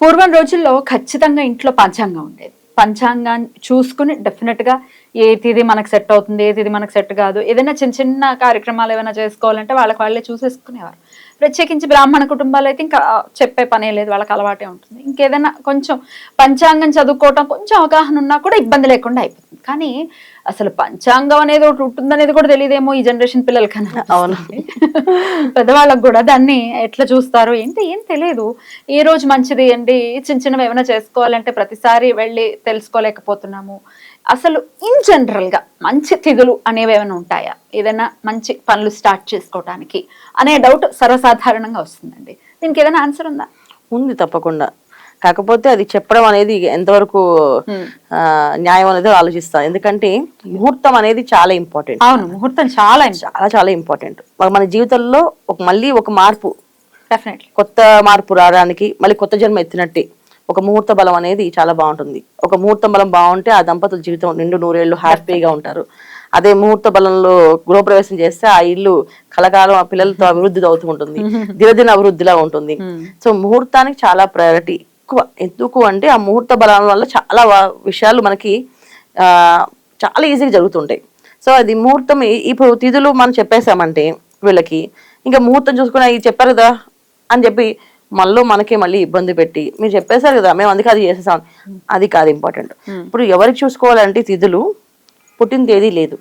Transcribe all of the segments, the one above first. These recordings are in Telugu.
పూర్వం రోజుల్లో ఖచ్చితంగా ఇంట్లో పంచాంగం ఉండేది. పంచాంగాన్ని చూసుకుని డెఫినెట్గా ఏ తిది మనకు సెట్ అవుతుంది ఏ తిది మనకు సెట్ కాదు. ఏదైనా చిన్న చిన్న కార్యక్రమాలు ఏమైనా చేసుకోవాలంటే వాళ్ళకి వాళ్ళే చూసేసుకునేవారు. ప్రత్యేకించి బ్రాహ్మణ కుటుంబాలు అయితే ఇంకా చెప్పే పనే లేదు వాళ్ళకి అలవాటే ఉంటుంది. ఇంకేదైనా కొంచెం పంచాంగం చదువుకోవటం కొంచెం అవగాహన ఉన్నా కూడా ఇబ్బంది లేకుండా అయిపోతుంది. కానీ అసలు పంచాంగం అనేది ఒకటి ఉంటుందనేది కూడా తెలియదేమో ఈ జనరేషన్ పిల్లలకన్నా. అవును. పెద్దవాళ్ళకి కూడా దాన్ని ఎట్లా చూస్తారు ఏంటి ఏం తెలియదు. ఏ రోజు మంచిది అండి? చిన్న చిన్నవి ఏమైనా చేసుకోవాలంటే ప్రతిసారి వెళ్ళి తెలుసుకోలేకపోతున్నాము. అసలు ఇన్ జనరల్గా మంచి తిథులు అనేవి ఏమైనా ఉంటాయా? ఏదైనా మంచి పనులు స్టార్ట్ చేసుకోవడానికి అనే డౌట్ సర్వసాధారణంగా వస్తుందండి. దీనికి ఏదైనా ఆన్సర్ ఉందా? ఉంది తప్పకుండా. కాకపోతే అది చెప్పడం అనేది ఎంతవరకు న్యాయం అనేది ఆలోచిస్తాను ఎందుకంటే ముహూర్తం అనేది చాలా ఇంపార్టెంట్ అవును ముహూర్తం చాలా చాలా చాలా ఇంపార్టెంట్ మన జీవితంలో ఒక మళ్ళీ ఒక మార్పు డెఫినెట్లీ కొత్త మార్పు రావడానికి మళ్ళీ కొత్త జన్మ ఎత్తినట్టే ఒక ముహూర్త బలం అనేది చాలా బాగుంటుంది. ఒక ముహూర్త బలం బాగుంటే ఆ దంపతుల జీవితం నిండు నూరేళ్ళు హ్యాపీగా ఉంటారు. అదే ముహూర్త బలంలో గృహప్రవేశం చేస్తే ఆ ఇల్లు కలకాలం ఆ పిల్లలతో అభివృద్ధి అవుతూ ఉంటుంది. దినదిన అభివృద్ధిలా ఉంటుంది. సో ముహూర్తానికి చాలా ప్రయారిటీ ఎక్కువ ఎందుకు అంటే ఆ ముహూర్త బలం వల్ల చాలా విషయాలు మనకి ఆ చాలా ఈజీగా జరుగుతుంటాయి. సో అది ముహూర్తం ఇప్పుడు తిథులు మనం చెప్పేసామంటే వీళ్ళకి ఇంకా ముహూర్తం చూసుకుని చెప్పారు కదా అని చెప్పి మళ్ళీ మనకే మళ్ళీ ఇబ్బంది పెట్టి మీరు చెప్పేశారు కదా మేము అందుకే అది చేసేసాం. అది కాదు ఇంపార్టెంట్ ఇప్పుడు ఎవరికి చూసుకోవాలంటే తిథులు పుట్టిన తేదీ లేదు.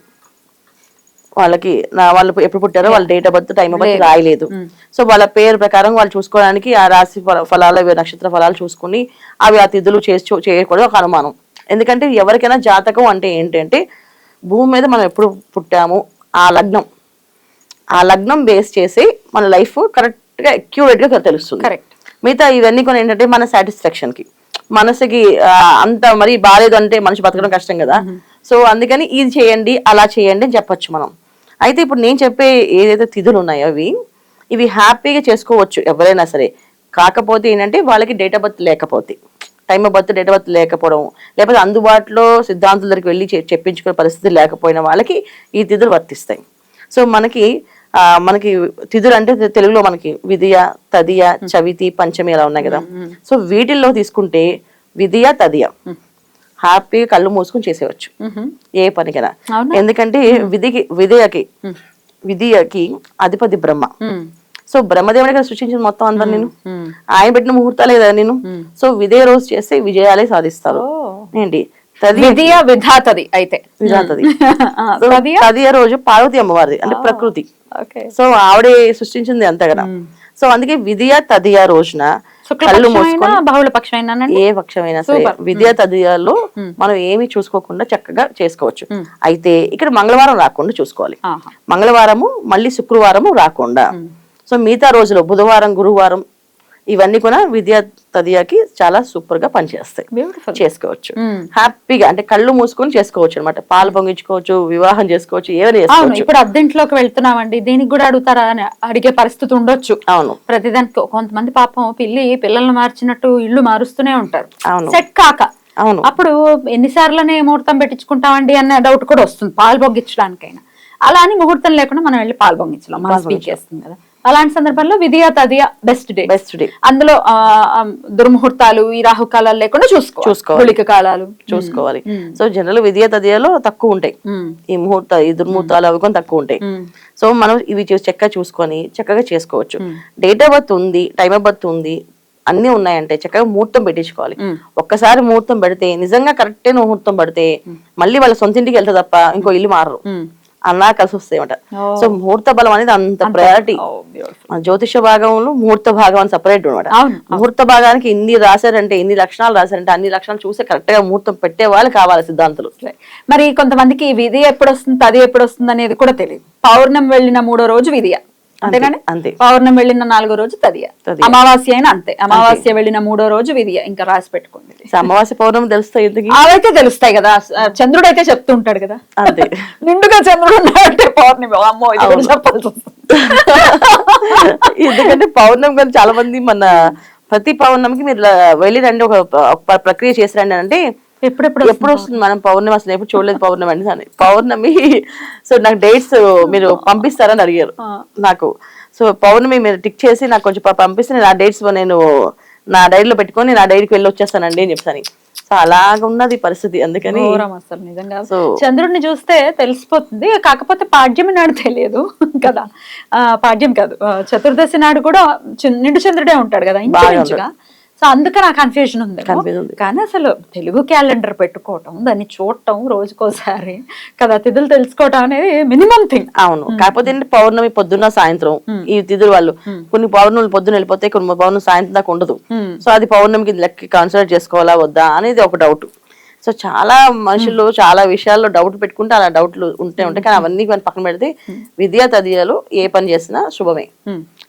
వాళ్ళకి నా వాళ్ళు ఎప్పుడు పుట్టారో వాళ్ళ date of birth time of birth రాయలేదు. సో వాళ్ళ పేరు ప్రకారం వాళ్ళు చూసుకోవడానికి ఆ రాశి ఫల- ఫలాలు నక్షత్ర ఫలాలు చూసుకుని అవి ఆ తిథులు చేసి చేయకూడదు ఒక అనుమానం. ఎందుకంటే ఎవరికైనా జాతకం అంటే ఏంటంటే భూమి మీద మనం ఎప్పుడు పుట్టాము? ఆ లగ్నం. ఆ లగ్నం బేస్ చేసి మన లైఫ్ కరెక్ట్ గా అక్యూరేట్గా తెలుస్తుంది. కరెక్ట్ మిగతా ఇవన్నీ కొన్ని ఏంటంటే మన సాటిస్ఫాక్షన్కి. మనసుకి అంత మరి బాగాలేదు అంటే మనిషి బతకడం కష్టం కదా. సో అందుకని ఇది చేయండి అలా చేయండి అని చెప్పొచ్చు మనం. అయితే ఇప్పుడు నేను చెప్పే ఏదైతే తిథులు ఉన్నాయో అవి ఇవి హ్యాపీగా చేసుకోవచ్చు ఎవరైనా సరే. కాకపోతే ఏంటంటే వాళ్ళకి డేట్ ఆఫ్ బర్త్ లేకపోతే. Time of birth date of birth లేకపోవడం లేకపోతే అందుబాటులో సిద్ధాంతుల దగ్గరికి వెళ్ళి చెప్పించుకునే పరిస్థితి లేకపోయిన వాళ్ళకి ఈ తిథులు వర్తిస్తాయి. సో మనకి మనకి తిథులు అంటే తెలుగులో మనకి విధియ తదియ చవితి పంచమి అలా ఉన్నాయి కదా. సో వీటిల్లో తీసుకుంటే విధియ తదియ. హ్యాపీగా కళ్ళు మూసుకొని చేసేవచ్చు. ఏ పనికైనా. అవునా? ఎందుకంటే విధికి విధేయకి విధియకి అధిపతి బ్రహ్మ. సో బ్రహ్మదేవుని కదా సృష్టించింది మొత్తం అంతా నేను? ఆయన పెట్టిన ముహూర్తాలే కదా నేను? సో విధేయ రోజు చేస్తే విజయాలే సాధిస్తారు. ఏంటి? విధియ విధాతది అయితే. విధాతది. తదియ? రోజు పార్వతి అమ్మవారిది అంటే ప్రకృతి. సో ఆవిడే సృష్టించింది అంతే కదా. సో అందుకే విధియ తదియ రోజున కళ్ళు మూసుకొని బహుళ పక్షమైనా ఏ పక్షమైనా సరే విద్యా తదియాల్లో మనం ఏమి చూసుకోకుండా చక్కగా చేసుకోవచ్చు. అయితే ఇక్కడ మంగళవారం రాకుండా చూసుకోవాలి. మంగళవారము మళ్ళీ శుక్రవారము రాకుండా. సో మిగతా రోజులు బుధవారం గురువారం ఇవన్నీ కూడా విద్యా తదియాకి చాలా సూపర్గా పనిచేస్తాయి. చేసుకోవచ్చు. హ్యాపీగా అంటే కళ్ళు మూసుకొని చేసుకోవచ్చు అనమాట పాలు పొంగించుకోవచ్చు వివాహం చేసుకోవచ్చు ఏమైనా చేసుకోవచ్చు. ఇప్పుడు అద్దెంట్లోకి వెళ్తున్నామండి. దీనికి కూడా అడుగుతారా అని అడిగే పరిస్థితి ఉండొచ్చు. అవును. ప్రతిదానికి కొంతమంది పాపం పిల్లి పిల్లల్ని మార్చినట్టు ఇల్లు మారుస్తూనే ఉంటారు. అవును. సెట్ కాక. అవును. అప్పుడు ఎన్నిసార్లనే ముహూర్తం పెట్టించుకుంటామండి అన్న డౌట్ కూడా వస్తుంది. పాలు పొంగించడానికైనా. అలా అని ముహూర్తం లేకుండా మనం వెళ్ళి పాలు పొంగించలేం. మనం స్పీక్ చేస్తుంది కదా. అలాంటి సందర్భంలో విధియా తదియా బెస్ట్ డే బెస్ట్ డే అందులో దుర్ముహూర్తాలు ఈ రాహుకాలాలు లేకుండా చూసుకో చూసుకోవాలి. కాలాలు. చూసుకోవాలి. సో జనరల్ విద్యా తదియాలో తక్కువ ఉంటాయి. ఈ ముహూర్త ఈ దుర్ముహూర్తాలు అవి కొన్ని తక్కువ ఉంటాయి. సో మనం ఇవి చక్కగా చూసుకొని చక్కగా చేసుకోవచ్చు. డేట్ ఆఫ్ బర్త్ ఉంది టైమ్ ఆఫ్ బర్త్ ఉంది అన్ని ఉన్నాయంటే చక్కగా ముహూర్తం పెట్టించుకోవాలి ఒక్కసారి ముహూర్తం పెడితే నిజంగా కరెక్టే ముహూర్తం పడితే మళ్ళీ వాళ్ళ సొంత ఇంటికి వెళ్తే తప్ప ఇంకో ఇల్లు మారరు. అన్నా కలిసి వస్తాయన్నమాట సో ముహూర్త బలం అనేది అంత ప్రయారిటీ జ్యోతిష భాగంలో ముహూర్త భాగం అని సపరేట్ అనమాట ముహూర్త భాగానికి ఇన్ని రాశారంటే ఇన్ని లక్షణాలు రాశారంటే అన్ని లక్షణాలు చూస్తే కరెక్ట్గా ముహూర్తం పెట్టే వాళ్ళు కావాలి సిద్ధాంతులు. మరి కొంతమందికి విధి ఎప్పుడు వస్తుంది తది ఎప్పుడు వస్తుంది అనేది కూడా తెలియదు. పౌర్ణమి వెళ్ళిన మూడో రోజు విధియ. అంతేగాని అంతే. పౌర్ణమి వెళ్ళిన నాలుగో రోజు తదియ. అమావాస్య అయినా అంతే. అమావాస్య వెళ్ళిన మూడో రోజు విధియ. ఇంకా రాసి పెట్టుకోండి అమావాస్య పౌర్ణమి తెలుస్తాయి ఎందుకు? అవైతే తెలుస్తాయి కదా. చంద్రుడు అయితే చెప్తూ ఉంటాడు కదా. అంతే. నిండుగా చంద్రుడు ఉన్నాడంటే పౌర్ణమి. అమ్మో ఇది చెప్పాల్సి ఎందుకంటే పౌర్ణమి కానీ చాలా మంది మన ప్రతి పౌర్ణమికి మీరు వెళ్ళి రండి ఒక ఒక ప్రక్రియ చేసి రండి అంటే ఎప్పుడెప్పుడు ఎప్పుడు వస్తుంది మనం పౌర్ణమి అసలు ఎప్పుడు చూడలేదు పౌర్ణమి అంటే అని పౌర్ణమి సో నాకు డేట్స్ మీరు పంపిస్తారని అడిగారు. నాకు. సో పౌర్ణమి మీరు టిక్ చేసి నాకు కొంచెం పంపిస్తే నేను ఆ డేట్స్ నేను నా డైరీలో పెట్టుకొని నా డైరీకి వెళ్ళి వచ్చేస్తానండి అని చెప్తాను సో అలాగ ఉన్నది పరిస్థితి. అందుకని అసలు నిజంగా. చంద్రుడిని చూస్తే తెలిసిపోతుంది. కాకపోతే పాడ్యమి నాడు తెలియదు కదా. ఆ, పాడ్యం కాదు. చతుర్దశి నాడు కూడా నిండు చంద్రుడే ఉంటాడు కదా ఇంచుమించుగా. సో అందుకని ఆ కన్ఫ్యూజన్ ఉంది. కానీ అసలు తెలుగు క్యాలెండర్ పెట్టుకోవటం దాన్ని చూడటం రోజుకోసారి కదా తిథులు తెలుసుకోవటం అనేది మినిమం థింగ్ అవును. కాకపోతే పౌర్ణమి పొద్దున్న సాయంత్రం ఈ తిథులు వాళ్ళు కొన్ని పౌర్ణములు పొద్దున్న వెళ్ళిపోతే కొన్ని పౌర్ణమి సాయంత్రం దాకా ఉండదు. సో అది పౌర్ణమికి లెక్క కన్సిడర్ చేసుకోవాలా వద్దా అనేది ఒక డౌట్ సో చాలా మనుషులు చాలా విషయాల్లో డౌట్ పెట్టుకుంటే అలా డౌట్లు ఉంటే ఉంటాయి కానీ అవన్నీ పక్కన పెడితే విద్యా తదియాలు ఏ పని చేసినా శుభమే.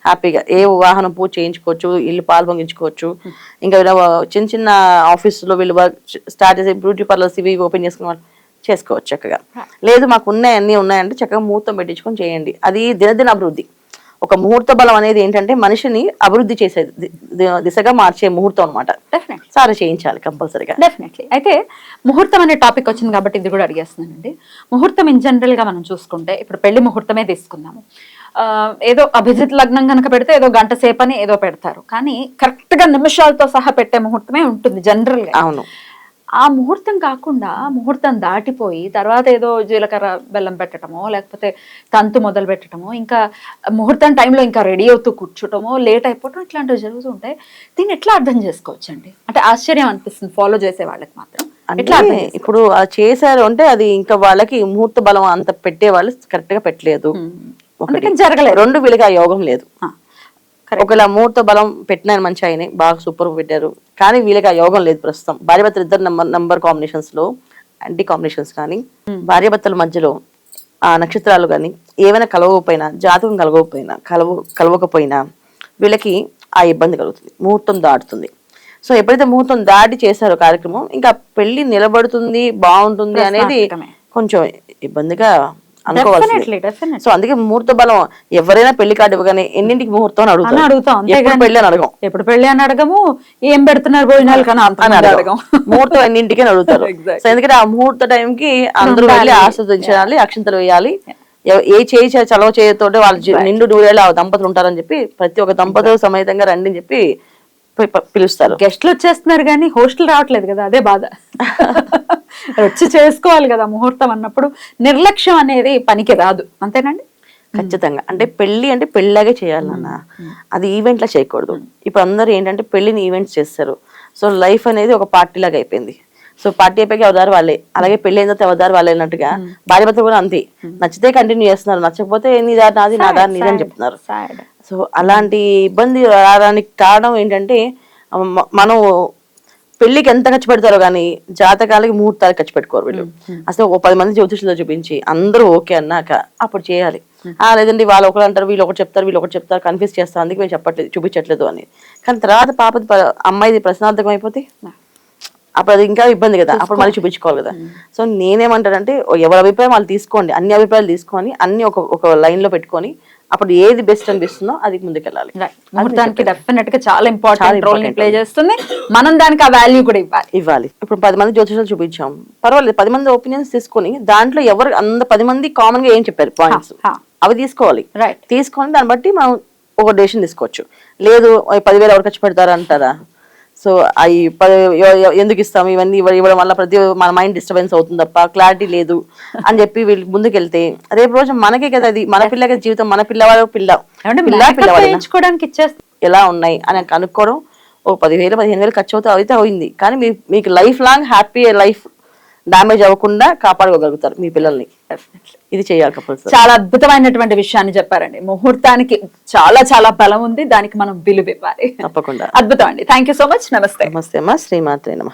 హ్యాపీగా. ఏ వాహనం పూజ చేయించుకోవచ్చు ఇల్లు పాలు పొంగించుకోవచ్చు. ఇంకా చిన్న చిన్న ఆఫీసులో వీళ్ళు స్టార్ట్ చేసే బ్యూటీ పార్లర్స్ ఇవి ఓపెన్ చేసుకున్న వాళ్ళు చేసుకోవచ్చు చక్కగా. లేదు మాకు ఉన్నాయి అన్ని ఉన్నాయంటే చక్కగా ముహూర్తం పెట్టించుకొని చేయండి. అది దినదిన అభివృద్ధి. ఒక ముహూర్త బలం అనేది ఏంటంటే మనిషిని అభివృద్ధి చేసే దిశగా మార్చే ముహూర్తం అనమాట సారి చేయించాలి కంపల్సరీగా. డెఫినెట్లీ అయితే ముహూర్తం అనే టాపిక్ వచ్చింది కాబట్టి ఇది కూడా అడిగేస్తున్నానండి. ముహూర్తం ఇన్ జనరల్గా మనం చూసుకుంటే ఇప్పుడు పెళ్ళి ముహూర్తమే తీసుకుందాము. ఏదో అభిజిత్ లగ్నం కనుక పెడితే ఏదో గంట సేపు అని ఏదో పెడతారు. కానీ కరెక్ట్గా నిమిషాలతో సహా పెట్టే ముహూర్తమే ఉంటుంది జనరల్గా. అవును. ఆ ముహూర్తం కాకుండా ముహూర్తం దాటిపోయి తర్వాత ఏదో జీలకర్ర బెల్లం పెట్టడమో లేకపోతే తంతు మొదలు పెట్టడమో ఇంకా ముహూర్తం టైంలో ఇంకా రెడీ అవుతూ కూర్చోటమో లేట్ అయిపోవటం ఇట్లాంటివి జరుగుతూ ఉంటాయి దీన్ని ఎట్లా అర్థం చేసుకోవచ్చు అండి అంటే ఆశ్చర్యం అనిపిస్తుంది ఫాలో చేసే వాళ్ళకి మాత్రం. ఎట్లా అంటే? ఇప్పుడు చేశారు అంటే అది ఇంకా వాళ్ళకి ముహూర్త బలం అంత పెట్టే వాళ్ళు కరెక్ట్గా పెట్టలేదు. అందుకని జరగలేదు రెండు ఆ యోగం లేదు. ఒకవేళ ముహూర్త బలం పెట్టిన మంచి అయినాయి బాగా సూపర్ పెట్టారు. కానీ వీళ్ళకి ఆ యోగం లేదు ప్రస్తుతం. భార్యభర్తలు ఇద్దరు నంబర్ నంబర్ కాంబినేషన్స్లో యాంటీ కాంబినేషన్స్ కానీ భార్యాభర్తల మధ్యలో ఆ నక్షత్రాలు కానీ ఏమైనా కలవకపోయినా జాతకం కలవకపోయినా కలవ కలవకపోయినా వీళ్ళకి ఆ ఇబ్బంది కలుగుతుంది. ముహూర్తం దాటుతుంది. సో ఎప్పుడైతే ముహూర్తం దాటి చేశారో కార్యక్రమం ఇంకా పెళ్ళి నిలబడుతుంది బాగుంటుంది అనేది. కొంచెం ఇబ్బందిగా definitely. సో అందుకే ముహూర్త బలం ఎవరైనా పెళ్ళి కార్డు ఇవ్వగానే ఎన్నింటికి ముహూర్తం అడుగుతాం ఎప్పుడు అంతేగాని పెళ్ళి అని అడగం. ఎప్పుడు పెళ్ళి అని అడగము ఏం పెడుతున్నారు భోజనాలు కానీ అంత అడగం. ముహూర్తం ఎన్నింటికి అని అడుగుతారు. సో ఎందుకంటే ఆ ముహూర్త టైంకి అందరూ ఉండాలి. వెళ్ళి ఆస్వాదించాలి అక్షంతలు వేయాలి. ఏ చేయి చలవ చేయతోటే వాళ్ళు నిండు నూరేళ్ళు ఆ దంపతులు ఉంటారని చెప్పి ప్రతి ఒక్క దంపతులు సమేతంగా రండి అని చెప్పి పిలుస్తారు. గెస్ట్లు వచ్చేస్తున్నారు కానీ హోస్టల్ రావట్లేదు కదా అదే బాధ. వచ్చి చేసుకోవాలి కదా ముహూర్తం అన్నప్పుడు నిర్లక్ష్యం అనేది పనికి రాదు. అంతేనండి? ఖచ్చితంగా. అంటే పెళ్ళి అంటే పెళ్ళిలాగే చేయాలి నాన్న అది ఈవెంట్ లా చేయకూడదు ఇప్పుడు అందరూ ఏంటంటే పెళ్ళిని ఈవెంట్స్ చేస్తారు. సో లైఫ్ అనేది ఒక పార్టీ లాగా అయిపోయింది. సో పార్టీ అయిపోయి అవదారు వాళ్ళే. అలాగే పెళ్ళి అయిన తర్వాత అవదారు వాళ్ళే అన్నట్టుగా భార్య భర్త కూడా అంతే. నచ్చితే కంటిన్యూ చేస్తున్నారు. నచ్చకపోతే నీ దారి నాది నా దారి నీదని చెప్తున్నారు. సో అలాంటి ఇబ్బంది రావడానికి కారణం ఏంటంటే మనం పెళ్ళికి ఎంత ఖర్చు పెడతారో కానీ జాతకాలకి ముహూర్తాలకి ఖర్చు పెట్టుకోరు వీళ్ళు. అసలు ఒక పది మంది జ్యోతిషులతో చూపించి అందరూ ఓకే అన్నాక అప్పుడు చేయాలి. ఆ లేదండి వాళ్ళు ఒకరు అంటారు వీళ్ళు ఒకటి చెప్తారు వీళ్ళు ఒకటి చెప్తారు కన్ఫ్యూజ్ చేస్తారు అందుకే మేము చెప్పట్లేదు చూపించట్లేదు అని. కానీ తర్వాత పాపది అమ్మాయిది ప్రశ్నార్థకం అయిపోతే అప్పుడు అది ఇంకా ఇబ్బంది కదా అప్పుడు మళ్ళీ చూపించుకోవాలి కదా. సో నేనేమంటానంటే ఎవరి అభిప్రాయం వాళ్ళు తీసుకోండి అన్ని అభిప్రాయాలు తీసుకొని అన్ని ఒక ఒక లైన్లో పెట్టుకొని అప్పుడు ఏది బెస్ట్ అనిపిస్తుందో అది ముందుకెళ్ళాలి. Right. ముహూర్తానికి డెఫినెట్గా చాలా ఇంపార్టెంట్ రోల్ ప్లే చేస్తుంది. మనం దానికి ఆ వాల్యూ కూడా ఇవ్వాలి. ఇవ్వాలి. ఇప్పుడు పది మంది జ్యోతిషాలు చూపించాం. పర్వాలేదు పది మంది ఒపీనియన్స్ తీసుకొని దాంట్లో ఎవరు అంద పది మంది కామన్గా ఏం చెప్పారు? పాయింట్స్. అవి తీసుకోవాలి. రైట్ తీసుకొని దాన్ని బట్టి మనం ఒక డెసిషన్ తీసుకోవచ్చు. లేదు "ఓయ్, పదివేలు ఎవరు ఖర్చు పెడతారు? అంటారా? సో అవి ఎందుకు ఇస్తాం? ఇవన్నీ ఇవ్వ- ఇవ్వడం వల్ల ప్రతి మన మైండ్ డిస్టర్బెన్స్ అవుతుంది తప్ప క్లారిటీ లేదు అని చెప్పి వీళ్ళు ముందుకెళ్తే రేపు రోజు మనకే కదా అది. మన పిల్లకి జీవితం మన పిల్లవాడు పిల్ల. పిల్ల ఇచ్చేస్తే ఎలా ఉన్నాయి అని కనుక్కోవడం ఒక పదివేలు పదిహేను వేలు ఖర్చు అవుతే అయితే అయింది. కానీ మీ మీకు life long happy life damage అవ్వకుండా కాపాడుకోగలుగుతారు మీ పిల్లల్ని. ఇది చేయాలి కంపల్సరీ చాలా అద్భుతమైనటువంటి విషయాన్ని చెప్పారండి. ముహూర్తానికి చాలా చాలా బలం ఉంది. దానికి మనం విలువ ఇవ్వాలి తప్పకుండా. అద్భుతం అండి. థ్యాంక్ యూ సో మచ్ నమస్తే. నమస్తే అమ్మా. శ్రీమాత్రే నమ.